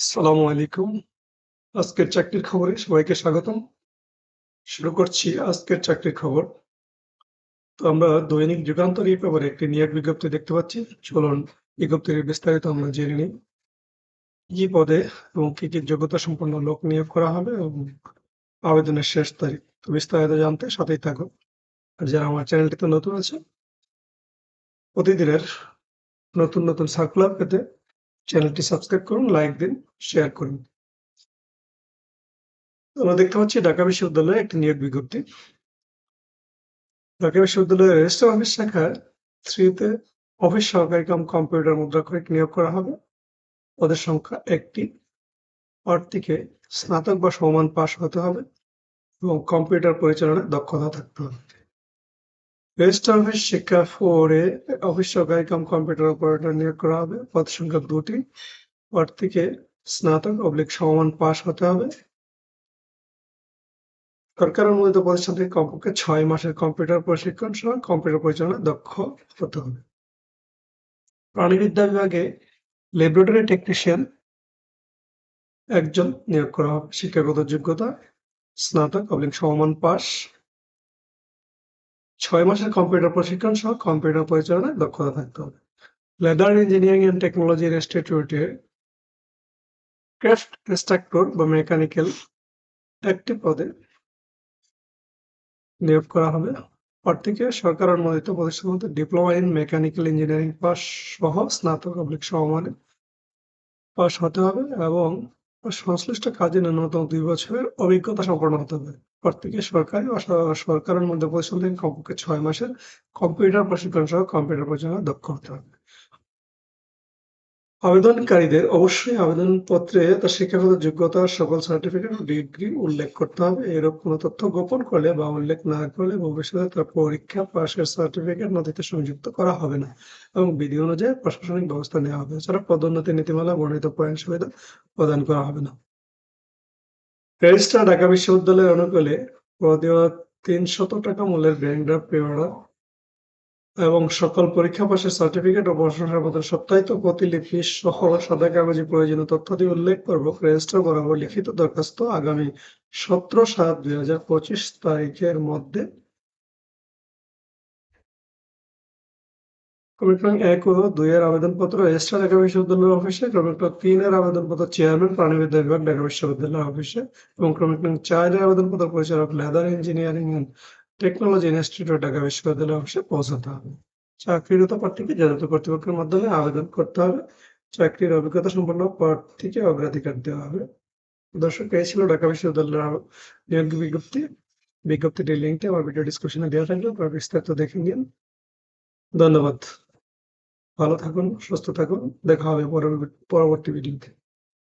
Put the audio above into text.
আসসালামু আলাইকুম। আজকের চাকরির খবরে সবাইকে স্বাগতম। শুরু করছি আজকের চাকরির খবর। তো আমরা দৈনিক যুগান্তর এই পেপারে একটি নিয়োগ বিজ্ঞপ্তি দেখতে পাচ্ছি। চলুন বিজ্ঞপ্তির বিস্তারিত আমরা জেনে নিই। কি পদে এবং কি কি যোগ্যতা সম্পন্ন লোক নিয়োগ করা হবে এবং আবেদনের শেষ তারিখ। তো বিস্তারিত জানতে সাথেই থাকো। আর যারা আমার চ্যানেলটিতে নতুন আছে প্রতিদিনের নতুন নতুন সার্কুলার পেতে চ্যানেলটি সাবস্ক্রাইব করুন, লাইক দিন, শেয়ার করুন। আমরা দেখতে পাচ্ছি ঢাকা বিশ্ববিদ্যালয়ে একটি নিয়োগ বিজ্ঞপ্তি। ঢাকা বিশ্ববিদ্যালয়ের রেজিস্টার অফিস শাখায় থ্রিতে অফিস সহকারী কাম কম্পিউটার মুদ্রাক্ষরিক নিয়োগ করা হবে। পদের সংখ্যা একটি। প্রার্থীকে স্নাতক বা সমান পাশ হতে হবে এবং কম্পিউটার পরিচালনায় দক্ষতা থাকতে হবে। রেজিস্টার অফিস শিক্ষা ফোরে অফিস সহকারী কাম কম্পিউটার অপারেটর নিয়োগ করা হবে, পদ সংখ্যা দুটি। প্রার্থীকে স্নাতক অবলিক সমান পাশ হতে হবে। সরকার অনুমোদিত প্রতিষ্ঠান থেকে কমপক্ষে ছয় মাসের কম্পিউটার প্রশিক্ষণ সহ কম্পিউটার পরিচালনায় দক্ষ হতে হবে। প্রাণীবিদ্যা বিভাগে ল্যাবরেটরি টেকনিশিয়ান একজন নিয়োগ করা হবে। শিক্ষাগত যোগ্যতা, স্নাতক অবলিক সমমান পাস ছয় মাসের কম্পিউটার প্রশিক্ষণ সহ কম্পিউটার পরিচালনায় দক্ষতা থাকতে হবে। লেদার ইঞ্জিনিয়ারিং অ্যান্ড টেকনোলজি ইনস্টিটিউটে ক্রাফট ইনস্ট্রাক্টর বা মেকানিক্যাল একটি পদে নিয়োগ করা হবে। প্রার্থীকে সরকার অনুমোদিত প্রতিষ্ঠান মধ্যে diploma in mechanical engineering pass সহ স্নাতক অবলিক সমমানে পাস হতে হবে এবং সংশ্লিষ্ট কাজে ন্যূনতম দুই বছরের অভিজ্ঞতা সম্পন্ন হতে হবে। প্রার্থীকে সরকারি সরকারের মধ্যে প্রতিষ্ঠান থেকে কমপক্ষে ছয় মাসের কম্পিউটার প্রশিক্ষণ সহ কম্পিউটার পরিচালনায় দক্ষ হতে হবে। আবেদনকারীদের অবশ্যই আবেদনপত্রে তার শিক্ষাগত যোগ্যতা, সকল সার্টিফিকেট ও ডিগ্রি উল্লেখ করতে হবে। এরূপ কোনো তথ্য গোপন করলে বা উল্লেখ না করলে ভবিষ্যতে তার পরীক্ষা, পাশের সার্টিফিকেট নথিতে সংযুক্ত করা হবে না এবং বিধি অনুযায়ী প্রশাসনিক ব্যবস্থা নেওয়া হবে। এছাড়া পদোন্নতি নীতিমালা, বর্ণিত পয়েন্ট সুবিধা প্রদান করা হবে না। রেজিস্ট্রার ঢাকা বিশ্ববিদ্যালয়ের অনুকূলে তিন শত টাকা মূল্যের ব্যাংক ড্রাফট এবং সকল পরীক্ষা পাশের সার্টিফিকেট ও প্রশংসাপত্র সপ্তাহিত প্রতিলিপি সহ সাদা কাগজে প্রয়োজনীয় তথ্যাদি উল্লেখ করব। রেজিস্টার বরাবর লিখিত দরখাস্ত আগামী সতেরো সাত দুই হাজার পঁচিশ তারিখের মধ্যে। কমিটমেন্ট এক ও দুই এর আবেদনপত্র রেজিস্টার ঢাকা বিশ্ববিদ্যালয়ের অফিসে, কমিটমেন্ট তিন এর আবেদনপত্র চেয়ারম্যান প্রাণীবিদ্যা বিভাগ ঢাকা বিশ্ববিদ্যালয়ের অফিসে এবং কমিটমেন্ট চার এর আবেদনপত্র পরিচালক leather engineering and technology institute Dhaka বিশ্ববিদ্যালয়ের অফিসে পৌঁছাতে হবে। চাকরিরত প্রার্থীকে জাতীয় কর্তৃপক্ষের মাধ্যমে আবেদন করতে হবে। চাকরির অভিজ্ঞতা সম্পন্ন প্রার্থীকে অগ্রাধিকার দেওয়া হবে। দর্শক, এই ছিল ঢাকা বিশ্ববিদ্যালয়ের নিয়োগ বিজ্ঞপ্তি। বিজ্ঞপ্তিটির লিঙ্কটি আমার ভিডিও ডিসক্রিপশনে দেওয়া থাকবে। আপনারা বিস্তারিত দেখে নিন। ধন্যবাদ। ভালো থাকুন সুস্থ থাকুন। দেখা হবে পরবর্তী ভিডিওতে